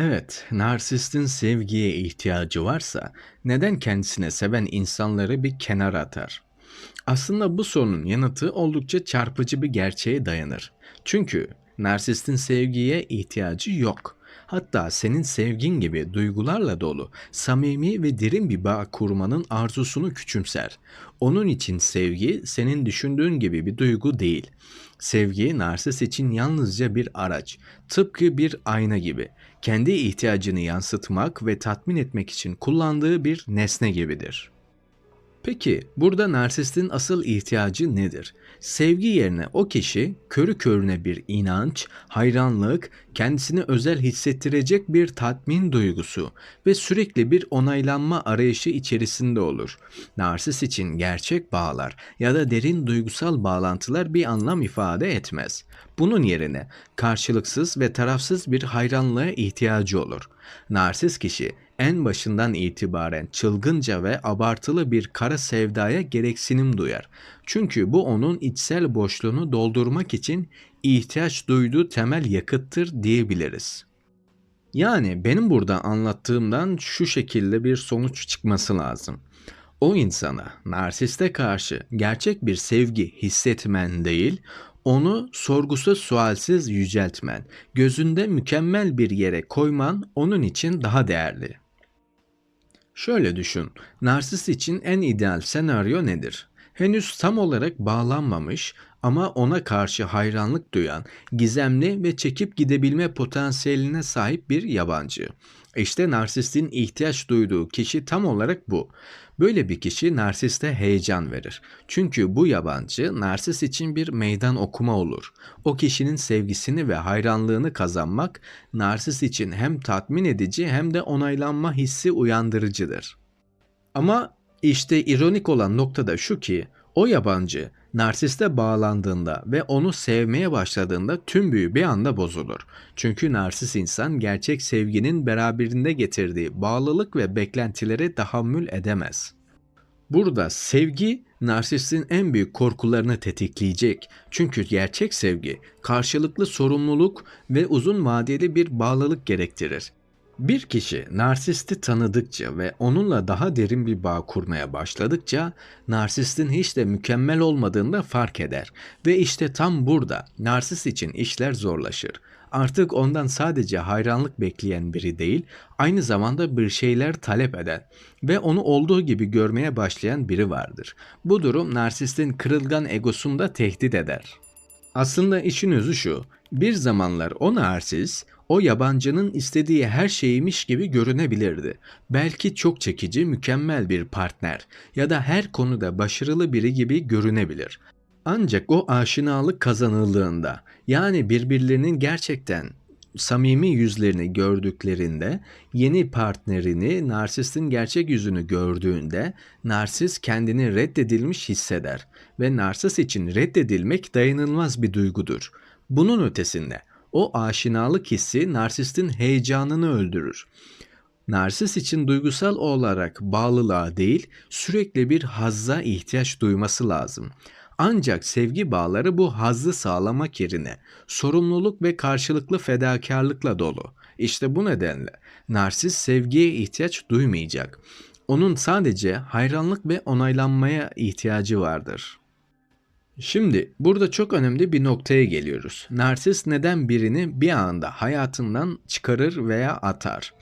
Evet, narsistin sevgiye ihtiyacı varsa neden kendisine seven insanları bir kenara atar? Aslında bu sorunun yanıtı oldukça çarpıcı bir gerçeğe dayanır. Çünkü narsistin sevgiye ihtiyacı yok. Hatta senin sevgin gibi duygularla dolu, samimi ve derin bir bağ kurmanın arzusunu küçümser. Onun için sevgi senin düşündüğün gibi bir duygu değil. Sevgi narsist için yalnızca bir araç, tıpkı bir ayna gibi. Kendi ihtiyacını yansıtmak ve tatmin etmek için kullandığı bir nesne gibidir. Peki burada narsistin asıl ihtiyacı nedir? Sevgi yerine o kişi körü körüne bir inanç, hayranlık, kendisini özel hissettirecek bir tatmin duygusu ve sürekli bir onaylanma arayışı içerisinde olur. Narsist için gerçek bağlar ya da derin duygusal bağlantılar bir anlam ifade etmez. Bunun yerine karşılıksız ve tarafsız bir hayranlığa ihtiyacı olur. Narsist kişi en başından itibaren çılgınca ve abartılı bir kara sevdaya gereksinim duyar. Çünkü bu onun içsel boşluğunu doldurmak için ihtiyaç duyduğu temel yakıttır diyebiliriz. Yani benim burada anlattığımdan şu şekilde bir sonuç çıkması lazım. O insana, narsiste karşı gerçek bir sevgi hissetmen değil, onu sorgusuz sualsiz yüceltmen, gözünde mükemmel bir yere koyman onun için daha değerli. Şöyle düşün, narsist için en ideal senaryo nedir? Henüz tam olarak bağlanmamış ama ona karşı hayranlık duyan, gizemli ve çekip gidebilme potansiyeline sahip bir yabancı. İşte narsistin ihtiyaç duyduğu kişi tam olarak bu. Böyle bir kişi narsiste heyecan verir. Çünkü bu yabancı narsist için bir meydan okuma olur. O kişinin sevgisini ve hayranlığını kazanmak narsist için hem tatmin edici hem de onaylanma hissi uyandırıcıdır. Ama işte ironik olan nokta da şu ki o yabancı narsiste bağlandığında ve onu sevmeye başladığında tüm büyü bir anda bozulur. Çünkü narsist insan gerçek sevginin beraberinde getirdiği bağlılık ve beklentilere tahammül edemez. Burada sevgi narsistin en büyük korkularını tetikleyecek. Çünkü gerçek sevgi karşılıklı sorumluluk ve uzun vadeli bir bağlılık gerektirir. Bir kişi narsisti tanıdıkça ve onunla daha derin bir bağ kurmaya başladıkça narsistin hiç de mükemmel olmadığını da fark eder. Ve işte tam burada narsist için işler zorlaşır. Artık ondan sadece hayranlık bekleyen biri değil, aynı zamanda bir şeyler talep eden ve onu olduğu gibi görmeye başlayan biri vardır. Bu durum narsistin kırılgan egosunu da tehdit eder. Aslında işin özü şu, bir zamanlar o narsist o yabancının istediği her şeymiş gibi görünebilirdi. Belki çok çekici, mükemmel bir partner ya da her konuda başarılı biri gibi görünebilir. Ancak o aşinalık kazanıldığında yani birbirlerinin gerçekten samimi yüzlerini gördüklerinde, yeni partnerini, narsistin gerçek yüzünü gördüğünde narsist kendini reddedilmiş hisseder ve narsist için reddedilmek dayanılmaz bir duygudur. Bunun ötesinde o aşinalık hissi narsistin heyecanını öldürür. Narsist için duygusal olarak bağlılığa değil, sürekli bir hazza ihtiyaç duyması lazım. Ancak sevgi bağları bu hazzı sağlamak yerine sorumluluk ve karşılıklı fedakarlıkla dolu. İşte bu nedenle narsist sevgiye ihtiyaç duymayacak. Onun sadece hayranlık ve onaylanmaya ihtiyacı vardır. Şimdi burada çok önemli bir noktaya geliyoruz. Narsist neden birini bir anda hayatından çıkarır veya atar?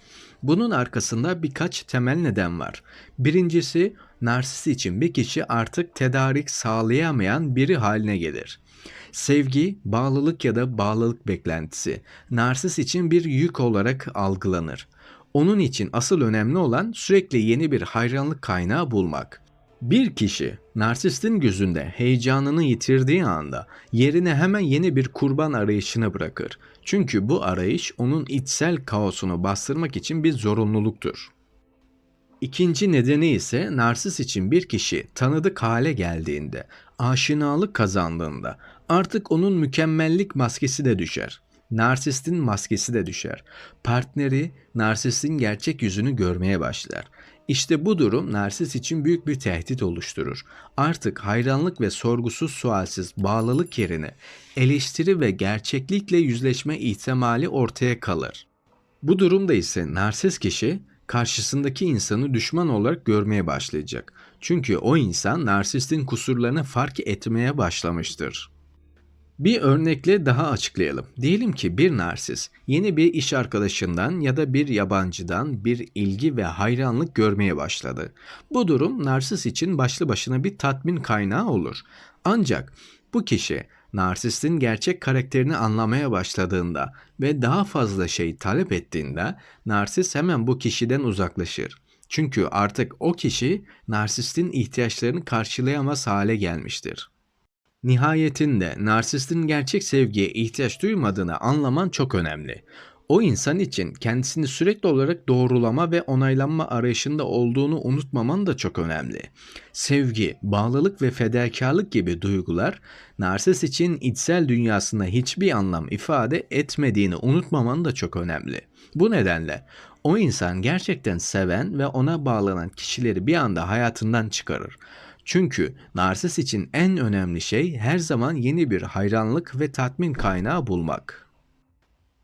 Bunun arkasında birkaç temel neden var. Birincisi narsist için bir kişi artık tedarik sağlayamayan biri haline gelir. Sevgi, bağlılık ya da bağlılık beklentisi narsist için bir yük olarak algılanır. Onun için asıl önemli olan sürekli yeni bir hayranlık kaynağı bulmak. Bir kişi narsistin gözünde heyecanını yitirdiği anda yerine hemen yeni bir kurban arayışını bırakır. Çünkü bu arayış onun içsel kaosunu bastırmak için bir zorunluluktur. İkinci nedeni ise narsist için bir kişi tanıdık hale geldiğinde, aşinalık kazandığında artık onun mükemmellik maskesi de düşer. Narsistin maskesi de düşer. Partneri narsistin gerçek yüzünü görmeye başlar. İşte bu durum narsist için büyük bir tehdit oluşturur. Artık hayranlık ve sorgusuz sualsiz bağlılık yerine eleştiri ve gerçeklikle yüzleşme ihtimali ortaya kalır. Bu durumda ise narsist kişi karşısındaki insanı düşman olarak görmeye başlayacak. Çünkü o insan narsistin kusurlarını fark etmeye başlamıştır. Bir örnekle daha açıklayalım. Diyelim ki bir narsist yeni bir iş arkadaşından ya da bir yabancıdan bir ilgi ve hayranlık görmeye başladı. Bu durum narsist için başlı başına bir tatmin kaynağı olur. Ancak bu kişi narsistin gerçek karakterini anlamaya başladığında ve daha fazla şey talep ettiğinde narsist hemen bu kişiden uzaklaşır. Çünkü artık o kişi narsistin ihtiyaçlarını karşılayamaz hale gelmiştir. Nihayetinde narsistin gerçek sevgiye ihtiyaç duymadığını anlaman çok önemli. O insan için kendisini sürekli olarak doğrulama ve onaylanma arayışında olduğunu unutmaman da çok önemli. Sevgi, bağlılık ve fedakarlık gibi duygular narsist için içsel dünyasında hiçbir anlam ifade etmediğini unutmaman da çok önemli. Bu nedenle o insan gerçekten seven ve ona bağlanan kişileri bir anda hayatından çıkarır. Çünkü narsist için en önemli şey her zaman yeni bir hayranlık ve tatmin kaynağı bulmak.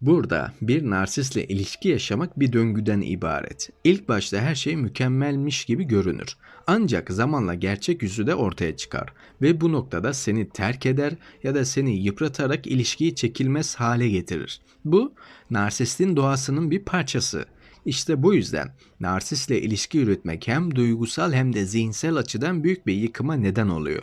Burada bir narsistle ilişki yaşamak bir döngüden ibaret. İlk başta her şey mükemmelmiş gibi görünür. Ancak zamanla gerçek yüzü de ortaya çıkar ve bu noktada seni terk eder ya da seni yıpratarak ilişkiyi çekilmez hale getirir. Bu narsistin doğasının bir parçası. İşte bu yüzden narsistle ilişki yürütmek hem duygusal hem de zihinsel açıdan büyük bir yıkıma neden oluyor.